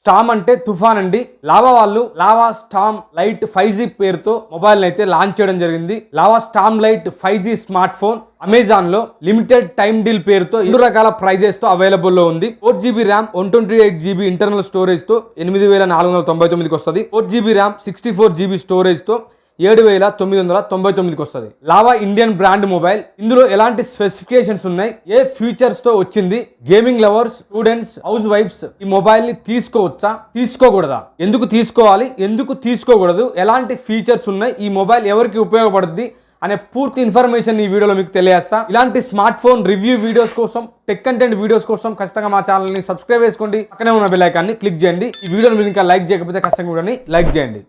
Storm అంటే తుఫాన్ అండి లావా వాళ్ళు Lava Storm Lite five G పేరుతో మొబైల్ అయితే లాంచ్ చేయడం జరిగింది. Lava Storm Lite five G smart phone అమెజాన్లో లిమిటెడ్ టైమ్ డీల్ పేరుతో ఎన్ని రకాల ప్రైజెస్తో అవైలబుల్లో ఉంది. Four GB RAM one twenty eight GB internal స్టోరేజ్తో ఎనిమిది వేల నాలుగు వందల తొంభై తొమ్మిదికి వస్తుంది. Four GB RAM sixty four GB స్టోరేజ్తో ఏడు వేల తొమ్మిది వందల తొంభై తొమ్మిదికి వస్తుంది. Lava Indian brand mobile. ఇందులో ఎలాంటి స్పెసిఫికేషన్స్ ఉన్నాయి? ఏ ఫీచర్స్తో వచ్చింది? Gaming lovers students house wives ఈ మొబైల్ని తీసుకోవచ్చా? తీసుకోకూడదా? ఎందుకు తీసుకోవాలి? ఎందుకు తీసుకోకూడదు? ఎలాంటి ఫీచర్స్ ఉన్నాయి? ఈ మొబైల్ ఎవరికి ఉపయోగపడుతుంది అనే పూర్తి ఇన్ఫర్మేషన్ ఈ వీడియోలో మీకు తెలియజేస్తా. ఇలాంటి స్మార్ట్ ఫోన్ రివ్యూ వీడియోస్ కోసం టెక్ కంటెంట్ వీడియోస్ కోసం ఖచ్చితంగా మా ఛానల్ని సబ్స్క్రైబ్ చేసుకోండి. పక్కనే ఉన్న బెల్ ఐకాన్ని క్లిక్ చేయండి. ఈ వీడియోని మీరు ఇంకా లైక్ చేయకపోతే ఖచ్చితంగా కూడా లైక్ చేయండి.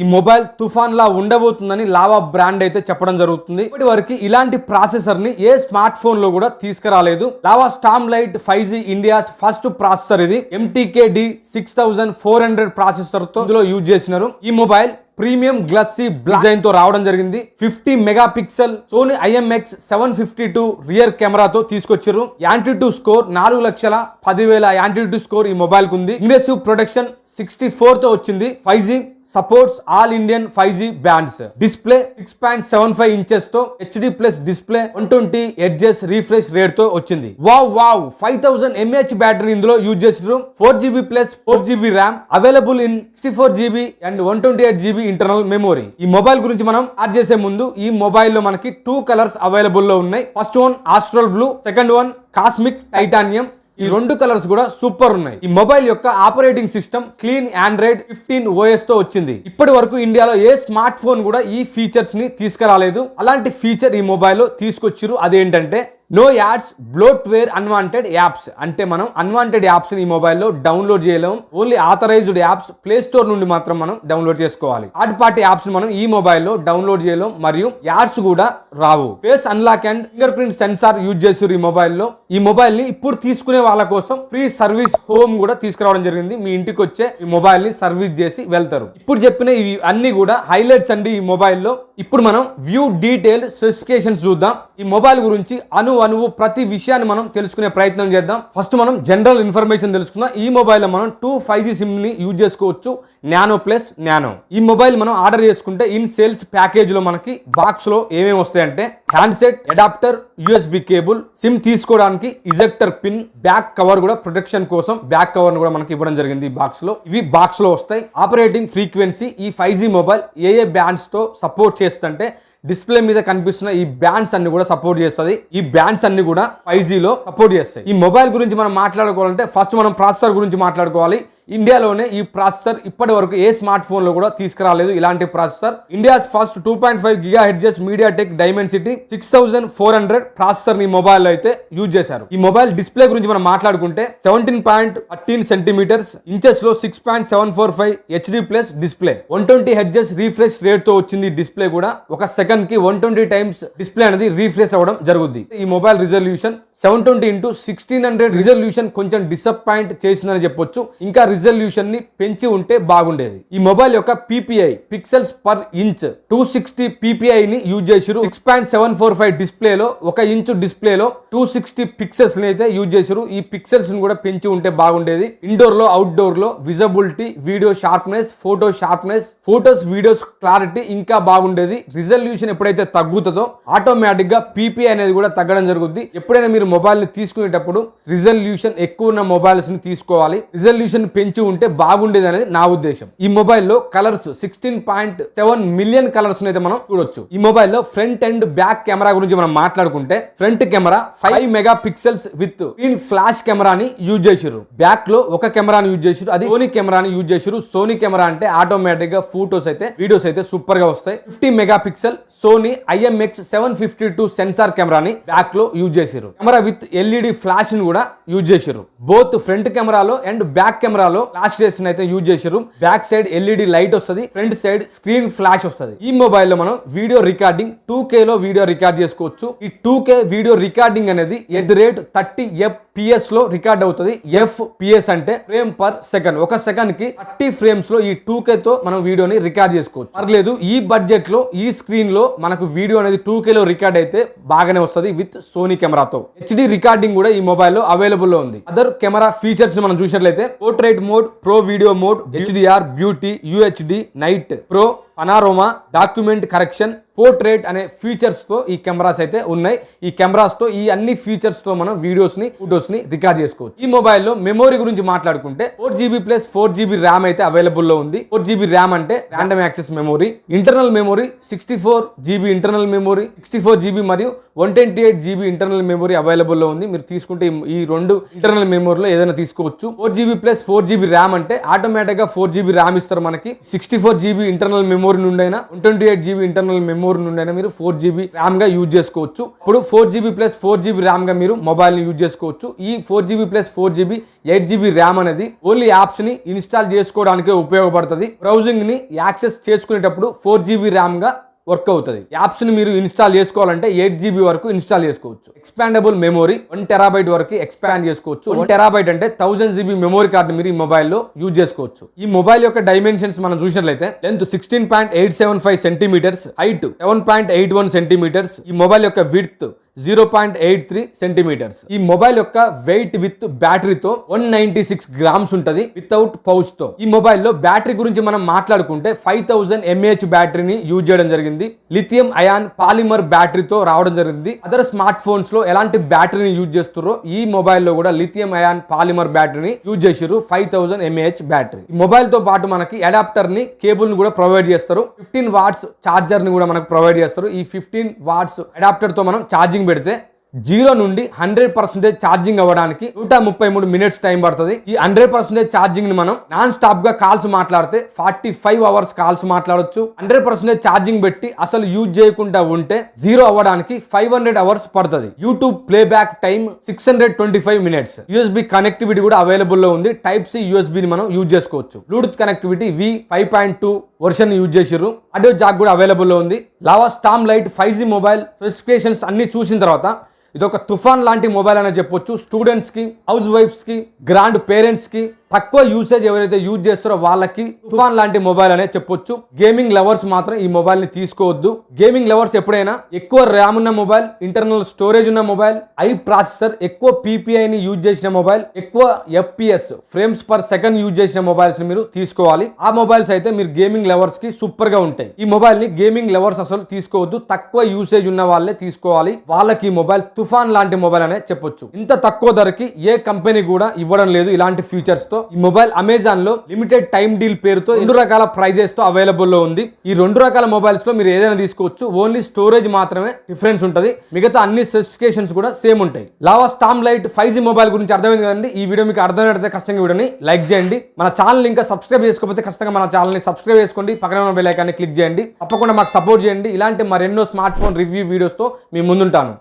ఈ మొబైల్ తుఫాన్ లా ఉండబోతుందని లావా బ్రాండ్ అయితే చెప్పడం జరుగుతుంది. ఇప్పటి వరకు ఇలాంటి ప్రాసెసర్ని ఏ స్మార్ట్ ఫోన్లో కూడా తీసుకురాలేదు. Lava Storm Lite five G India's first processor ఇది. MTK D six thousand four hundred ప్రాసెసర్తో ఇందులో యూజ్ చేసినారు. ఈ మొబైల్ ప్రీమియం గ్లస్సీ డిజైన్తో రావడం జరిగింది. Fifty megapixel Sony IMX seven fifty two rear కెమెరాతో తీసుకొచ్చారు. యాంటిట్యూ టూ స్కోర్ నాలుగు లక్షల పదివేల యాంటిట్యూ టూ స్కోర్ ఈ మొబైల్కు ఉంది ఇంగ్రెసివ్ ప్రొడక్షన్ సిక్స్టీ ఫోర్తో వచ్చింది. Five G supports all Indian five G bands display six point seven five ఇంచెస్తో HD plus display one twenty hertz refresh రేట్తో వచ్చింది. Wow wow five thousand mAh battery ఇందులో యూజ్ చేసారు four GB plus four GB RAM available in sixty four GB and one twenty eight GB internal memory ఈ mobile గురించి మనం add చేసే ముందు ఈ మొబైల్లో మనకి టూ కలర్స్ అవైలబుల్లో ఉన్నాయి. First one astral blue second one cosmic titanium ఈ రెండు కలర్స్ కూడా సూపర్ ఉన్నాయి. ఈ మొబైల్ యొక్క operating system clean Android fifteen ఓఎస్తో వచ్చింది. ఇప్పటి వరకు ఇండియాలో ఏ స్మార్ట్ ఫోన్ కూడా ఈ ఫీచర్స్ని తీసుకురాలేదు. అలాంటి ఫీచర్ ఈ మొబైల్లో తీసుకొచ్చిరు అదేంటంటే no ads bloatware unwanted apps అంటే మనం అన్వాంటెడ్ యాప్స్ని ఈ మొబైల్లో డౌన్లోడ్ చేయలేం. Only authorised apps Play Store నుండి మాత్రం మనం డౌన్లోడ్ చేసుకోవాలి. థర్డ్ పార్టీ యాప్స్ మనం ఈ మొబైల్లో డౌన్లోడ్ చేయలేం మరియు యాడ్స్ కూడా రావు. Face unlock and fingerprint sensor use చేసారు ఈ మొబైల్లో ఈ మొబైల్ని ఇప్పుడు తీసుకునే వాళ్ళ కోసం ఫ్రీ సర్వీస్ హోమ్ కూడా తీసుకురావడం జరిగింది. మీ ఇంటికి వచ్చే ఈ మొబైల్ని సర్వీస్ చేసి వెళ్తారు. ఇప్పుడు చెప్పిన ఇవి అన్ని కూడా హైలైట్స్ అండి ఈ మొబైల్లో ఇప్పుడు మనం వ్యూ డీటెయిల్ స్పెసిఫికేషన్స్ చూద్దాం. ఈ మొబైల్ గురించి అను అణువు ప్రతి విషయాన్ని మనం తెలుసుకునే ప్రయత్నం చేద్దాం. ఫస్ట్ మనం జనరల్ ఇన్ఫర్మేషన్ తెలుసుకుందాం. ఈ మొబైల్లో మనం టూ ఫైవ్ జీ సిమ్ని యూజ్ చేసుకోవచ్చు. నానో ప్లస్ నానో ఈ మొబైల్ మనం ఆర్డర్ చేసుకుంటే ఇన్ సేల్స్ ప్యాకేజ్లో మనకి బాక్స్లో ఏమేమి వస్తాయంటే handset adapter USB cable SIM తీసుకోవడానికి ఇజెక్టర్ పిన్ బ్యాక్ కవర్ కూడా ప్రొటెక్షన్ కోసం బ్యాక్ కవర్ కూడా మనకి ఇవ్వడం జరిగింది ఈ బాక్స్లో ఇవి బాక్స్లో వస్తాయి. ఆపరేటింగ్ ఫ్రీక్వెన్సీ ఈ ఫైవ్ జీ మొబైల్ ఏ ఏ బ్యాండ్స్తో సపోర్ట్ చేస్తుంటే డిస్ప్లే మీద కనిపిస్తున్న ఈ బ్యాండ్స్ అన్ని కూడా సపోర్ట్ చేస్తుంది. ఈ బ్యాండ్స్ అన్ని కూడా ఫైవ్ జీలో సపోర్ట్ చేస్తాయి. ఈ మొబైల్ గురించి మనం మాట్లాడుకోవాలంటే ఫస్ట్ మనం ప్రాసెసర్ గురించి మాట్లాడుకోవాలి. ఇండియాలోనే ఈ ప్రాసెసర్ ఇప్పటి వరకు ఏ స్మార్ట్ ఫోన్లో కూడా తీసుకురాలేదు ఇలాంటి processor. India's first two point five gigahertz MediaTek Dimensity six thousand four hundred ప్రాసెసర్ని mobile అయితే యూజ్ చేశారు. ఈ మొబైల్ డిస్ప్లే గురించి మనం మాట్లాడుకుంటే seventeen point thirteen centimetres ఇంచెస్లో six point seven four five HD plus display one twenty hertz refresh రేట్తో వచ్చింది display కూడా. ఒక సెకండ్కి వన్ ట్వంటీ టైమ్స్ డిస్ప్లే అనేది రీఫ్రెష్ అవ్వడం జరుగుద్ది. ఈ mobile resolution seven twenty into sixteen hundred resolution కొంచెం డిసప్పాయింట్ చేసిందని చెప్పొచ్చు. ఇంకా రిజల్యూషన్ని పెంచి ఉంటే బాగుండేది. ఈ మొబైల్ యొక్క PPI pixels per inch two sixty PPI ని యూజ్ చేసిరు six point seven four five display లో ఒక ఇంచు డిస్ప్లే లో టూ సిక్స్టీ పిక్సెల్స్ని అయితే యూజ్ చేసిరు ఈ పిక్సెల్స్ని కూడా పెంచి ఉంటే బాగుండేది. ఇండోర్లో అవుట్డోర్లో visibility video sharpness photo sharpness photos videos clarity ఇంకా బాగుండేది. రిజల్యూషన్ ఎప్పుడైతే తగ్గుతుందో ఆటోమేటిక్గా పీపీఐ అనేది కూడా తగ్గడం జరుగుద్ది. ఎప్పుడైనా మీరు మొబైల్ని తీసుకునేటప్పుడు రిజల్యూషన్ ఎక్కువ ఉన్న మొబైల్స్ని తీసుకోవాలి. రిజల్యూషన్ పెంచి ఉంటే బాగుండేది అనేది నా ఉద్దేశం. ఈ మొబైల్లో colours sixteen point seven million colours అయితే మనం చూడొచ్చు. ఈ మొబైల్లో ఫ్రంట్ అండ్ బ్యాక్ కెమెరా గురించి మనం మాట్లాడుకుంటే front camera five megapixels with screen flash కెమెరాని యూజ్ చేసిర్రు. బ్యాక్లో ఒక కెమెరాని యూజ్ చేసిర్రు. అది సోనీ కెమెరాని యూజ్ చేసిర్రు. సోనీ కెమెరా అంటే ఆటోమేటిక్గా ఫోటోస్ అయితే వీడియోస్ అయితే సూపర్గా వస్తాయి. Fifty megapixel Sony IMX seven fifty two sensor కెమెరాని బ్యాక్లో యూజ్ చేసిర్రు. కెమెరా విత్ ఎల్ఈడి ఫ్లాష్ని కూడా యూజ్ చేశారు బోత్ ఫ్రంట్ కెమెరాలో అండ్ బ్యాక్ కెమెరాలో ఫ్లాష్ చేసిన అయితే యూజ్ చేశారు బ్యాక్ సైడ్ ఎల్ఈడి లైట్ వస్తుంది ఫ్రంట్ సైడ్ స్క్రీన్ ఫ్లాష్ వస్తుంది. ఈ మొబైల్లో మనం వీడియో రికార్డింగ్ టూ లో వీడియో రికార్డ్ చేసుకోవచ్చు. ఈ టూ కే వీడియో రికార్డింగ్ అనేది at the rate thirty F పిఎస్లో రికార్డ్ అవుతుంది. ఎఫ్ పిఎస్ అంటే ఫ్రేమ్ పర్ సెకండ్ ఒక సెకండ్కి థర్టీ ఫ్రేమ్స్లో ఈ టూ తో మనం వీడియోని రికార్డ్ చేసుకోవచ్చు. పర్లేదు ఈ బడ్జెట్లో ఈ స్క్రీన్లో మనకు వీడియో అనేది టూ కేలో రికార్డ్ అయితే బాగానే వస్తుంది విత్ సోనీ కెమెరాతో హెచ్డి రికార్డింగ్ కూడా ఈ మొబైల్లో అవైలబుల్లో ఉంది. అదర్ కెమెరా ఫీచర్స్ మనం చూసినట్లయితే portrait mode pro video mode HDR beauty UHD night pro panorama document correction portrait అనే ఫీచర్స్తో ఈ కెమెరాస్ అయితే ఉన్నాయి ఈ కెమెరాస్తో ఈ అన్ని ఫీచర్స్తో మనం వీడియోస్ని ఫోటోస్ని రికార్డ్ చేసుకోవచ్చు ఈ మొబైల్లో మెమోరీ గురించి మాట్లాడుకుంటే four GB plus four GB RAM అయితే అవైలబుల్లో ఉంది ఫోర్ జీబీ ర్యామ్ అంటే random access memory internal memory sixty four GB internal memory sixty four GB మరియు one twenty eight GB internal memory అవైలబుల్లో ఉంది మీరు తీసుకుంటే ఈ- రెండు ఇంటర్నల్ మెమోరీలో ఏదైనా తీసుకోవచ్చు four GB plus four GB RAM అంటే ఆటోమేటిక్గా ఫోర్ జీబీ ర్యామ్ ఇస్తారు మనకి sixty four GB internal memory నుండైనా one twenty eight GB internal memory నుండైనా మీరు ఫోర్ జీబీ ర్యామ్గా యూజ్ చేసుకోవచ్చు. ఇప్పుడు four GB plus four GB ర్యామ్గా మీరు మొబైల్ని యూజ్ చేసుకోవచ్చు. ఈ four GB plus four GB eight GB RAM అనేది ఓన్లీ యాప్స్ని ఇన్స్టాల్ చేసుకోవడానికి ఉపయోగపడుతుంది. బ్రౌజింగ్ని యాక్సెస్ చేసుకునేటప్పుడు ఫోర్ జీబీ ర్యామ్గా వర్క్ అవుతుంది. యాప్స్ని మీరు ఇన్స్టాల్ చేసుకోవాలంటే ఎయిట్ జీబీ వరకు ఇన్స్టాల్ చేసుకోవచ్చు. ఎక్స్పాండబుల్ మెమోరీ వన్ టెరాబైట్ వరకు ఎక్స్పాండ్ చేసుకోవచ్చు. వన్ టెరాబైట్ అంటే థౌసండ్ జీబీ మెమోరీ కార్డు మీరు ఈ మొబైల్లో యూజ్ చేసుకోవచ్చు. ఈ మొబైల్ యొక్క డైమెన్షన్స్ మనం చూసినట్లయితే length sixteen point eight seven five centimetres height seven point eight one centimetres ఈ మొబైల్ యొక్క width zero point eight three centimetres. ఈ మొబైల్ యొక్క వెయిట్ విత్ బ్యాటరీతో వన్ నైన్టీ సిక్స్ గ్రామ్స్ ఉంటది వితౌట్ పౌచ్తో ఈ మొబైల్లో బ్యాటరీ గురించి మనం మాట్లాడుకుంటే ఫైవ్ థౌసండ్ ఎంఏహెచ్ బ్యాటరీని యూజ్ చేయడం జరిగింది. లిథియం అయాన్ పాలిమర్ బ్యాటరీతో రావడం జరిగింది. అదర్ స్మార్ట్ ఫోన్స్లో ఎలాంటి బ్యాటరీని యూజ్ చేస్తారో ఈ మొబైల్లో కూడా లిథియం అయాన్ పాలిమర్ బ్యాటరీని యూజ్ చేసారు ఫైవ్ థౌసండ్ ఎంఏహెచ్ బ్యాటరీ. ఈ మొబైల్తో పాటు మనకి అడాప్టర్ని కేబుల్ని కూడా ప్రొవైడ్ చేస్తారు. ఫిఫ్టీన్ వాట్స్ చార్జర్ని కూడా మనకు ప్రొవైడ్ చేస్తారు. ఈ ఫిఫ్టీన్ వాట్స్ అడాప్టర్తో మనం ఛార్జింగ్ పెడితే జీరో నుండి హండ్రెడ్ పర్సెంటేజ్ ఛార్జింగ్ అవ్వడానికి నూట ముప్పై మూడు మినిట్స్ టైం పడుతుంది. ఈ హండ్రెడ్ పర్సెంటేజ్ ఛార్జింగ్ని మనం నాన్ స్టాప్గా కాల్స్ మాట్లాడితే ఫార్టీ ఫైవ్ అవర్స్ కాల్స్ మాట్లాడొచ్చు. హండ్రెడ్ పర్సెంటేజ్ ఛార్జింగ్ పెట్టి అసలు యూజ్ చేయకుండా ఉంటే జీరో అవ్వడానికి ఫైవ్ హండ్రెడ్ అవర్స్ పడుతుంది. YouTube play back time six hundred twenty five minutes. USB connectivity కూడా అవైలబుల్లో ఉంది. టైప్ సి యూఎస్బి ని మనం యూజ్ చేసుకోవచ్చు. Bluetooth connectivity v five point two version use చేసిర్రు. ఆడియో జాక్ కూడా అవైలబుల్లో ఉంది. Lava storm lite five G mobile specifications అన్ని చూసిన తర్వాత ఇదొక తుఫాన్ లాంటి మొబైల్ అని చెప్పొచ్చు. స్టూడెంట్స్కి హౌస్ వైఫ్స్కి గ్రాండ్ పేరెంట్స్కి తక్కువ యూసేజ్ ఎవరైతే యూజ్ చేస్తారో వాళ్ళకి తుఫాన్ లాంటి మొబైల్ అనే చెప్పొచ్చు. గేమింగ్ లవర్స్ మాత్రం ఈ మొబైల్ని తీసుకోవద్దు. గేమింగ్ లవర్స్ ఎప్పుడైనా ఎక్కువ ర్యామ్ ఉన్న మొబైల్ ఇంటర్నల్ స్టోరేజ్ ఉన్న మొబైల్ ఐ ప్రాసెసర్ ఎక్కువ పీపీఐ ని యూజ్ చేసిన మొబైల్ ఎక్కువ FPS frames per second use చేసిన మొబైల్స్ని మీరు తీసుకోవాలి. ఆ మొబైల్స్ అయితే మీరు గేమింగ్ లవర్స్కి సూపర్గా ఉంటాయి. ఈ మొబైల్ని గేమింగ్ లవర్స్ అసలు తీసుకోవద్దు. తక్కువ యూసేజ్ ఉన్న వాళ్ళే తీసుకోవాలి. వాళ్ళకి ఈ మొబైల్ తుఫాన్ లాంటి మొబైల్ అనే చెప్పొచ్చు. ఇంత తక్కువ ధరకి ఏ కంపెనీ కూడా ఇవ్వడం లేదు. ఇలాంటి ఫీచర్స్తో ఈ మొబైల్ అమెజాన్లో లిమిటెడ్ టైం డీల్ పేరుతో రెండు రకాల ప్రైజెస్తో అవైలబుల్లో ఉంది. ఈ రెండు రకాల మొబైల్స్లో మీరు ఏదైనా తీసుకోవచ్చు. ఓన్లీ స్టోరేజ్ మాత్రమే డిఫరెన్స్ ఉంటుంది. మిగతా అన్ని స్పెసిఫికేషన్స్ కూడా సేమ్ ఉంటాయి. Lava storm lite five G mobile గురించి అర్థమైంది కదండి. ఈ వీడియో మీకు అర్థమైతే ఖచ్చితంగా వీడియోని లైక్ చేయండి. మన ఛానల్ ఇంకా సబ్స్క్రైబ్ చేసుకోకపోతే ఖచ్చితంగా మన ఛానల్ని సబ్స్క్రైబ్ చేసుకోండి. పక్కన ఉన్న బెల్ ఐకాన్ని క్లిక్ చేయండి. తప్పకుండా మాకు సపోర్ట్ చేయండి. ఇలాంటి మరెన్నో స్మార్ట్ ఫోన్ రివ్యూ వీడియోస్తో మీ ముందుంటాను